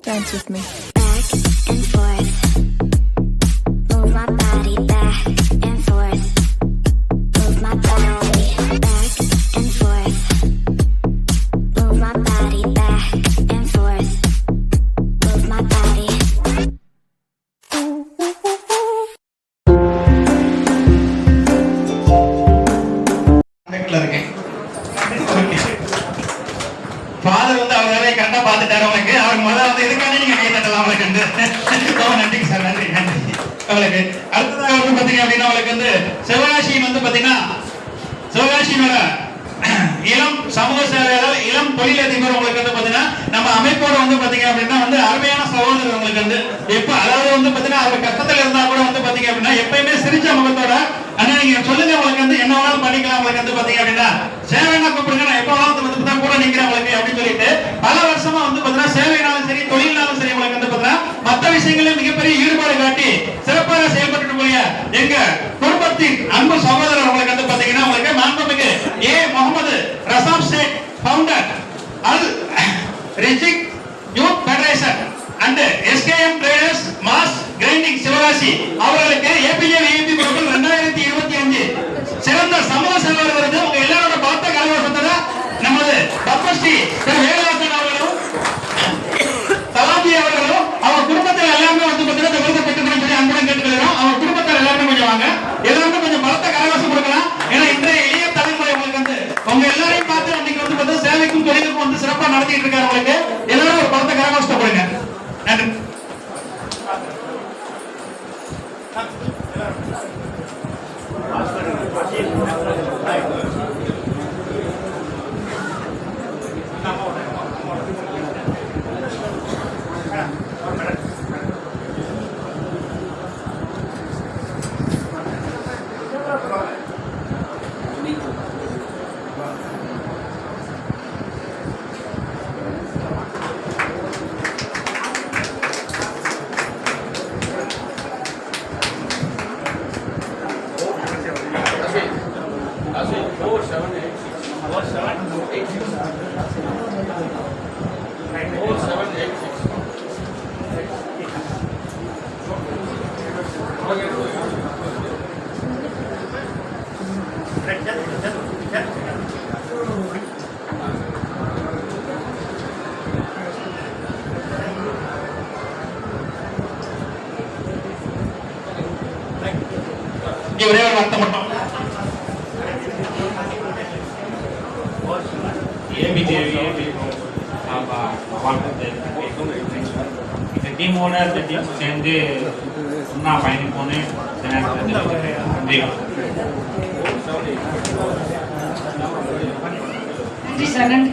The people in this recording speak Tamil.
Dance with me. back and forth. வந்து கரெக்டா பாத்துட்டாரு உங்களுக்கு. அவர் முதல்ல வந்து இதுக்காக நீங்க கை தட்டலாம் அவளுக்கு வந்து? ரொம்ப நன்றிங்க சார் நன்றி நன்றி. அவளுக்கு அடுத்ததாக வந்து பாத்தீங்க அப்படின்னா அவளுக்கு வந்து சிவகாசியின் வந்து பாத்தீங்கன்னா சிவகாசியினோட இளம் சமூக சேவையாளர் இளம் தொழிலதிபர் உங்களுக்கு வந்து பாத்தீங்கன்னா நம்ம அமைப்போட வந்து பாத்தீங்க அப்படின்னா வந்து அருமையான சகோதரர் உங்களுக்கு வந்து எப்ப அதாவது வந்து பாத்தீங்கன்னா அவர் கஷ்டத்துல இருந்தா கூட வந்து பாத்தீங்க அப்படின்னா எப்பயுமே சிரிச்ச முகத்தோட ஆனா நீங்க சொல்லுங்க உங்களுக்கு வந்து என்ன வேணாலும் பண்ணிக்கலாம் உங்களுக்கு வந்து பாத்தீங்க அப்படின்னா சேவைனா கூப்பிடுங்க நான் எப்ப வேணாலும் வந்து பாத்தீங்கன்னா கூட நிக்கிறேன் உங்களுக்கு அப்படின்னு சொல்லிட்டு பல வருஷமா வந்து பாத்தீங்கன்னா சேவைனாலும் சரி தொழில்னாலும் சரி உங்களுக்கு வந்து பாத்தீங்கன்னா மத்த விஷயங்களில் மிகப்பெரிய ஈடுபாடு காட்டி சிறப்பாக செயல்பட்டு போய் எங்க குடும்பத்தின் அன்பு சகோதரர் உங்களுக்கு வந்து பாத்தீங்கன்னா உங்களுக்கு மாண்புமிகு A. Mohammed Rasab Sheikh founder Al Rizik youth federation and SKM traders mass grinding Sivakasi அவர்களுக்கு ஏபிஜே விஐபி குழுக்கள் ரெண்டாயிரத்தி இருபத்தி அஞ்சு சிறந்த சமூக பார்த்தா தொழிலுக்கும் வந்து சிறப்பா நடத்திட்டு இருக்காரு எல்லாரும் ஒரு பலத்த கரவாசத்தை கொடுங்க நன்றி. இங்க ஒரே ஒரு வார்த்தை மட்டும் இந்த டீமோட இந்த டீம் சேர்ந்து ஒன்றா பயணிப்போன்னு நன்றி. நன்றி சார். நன்றி.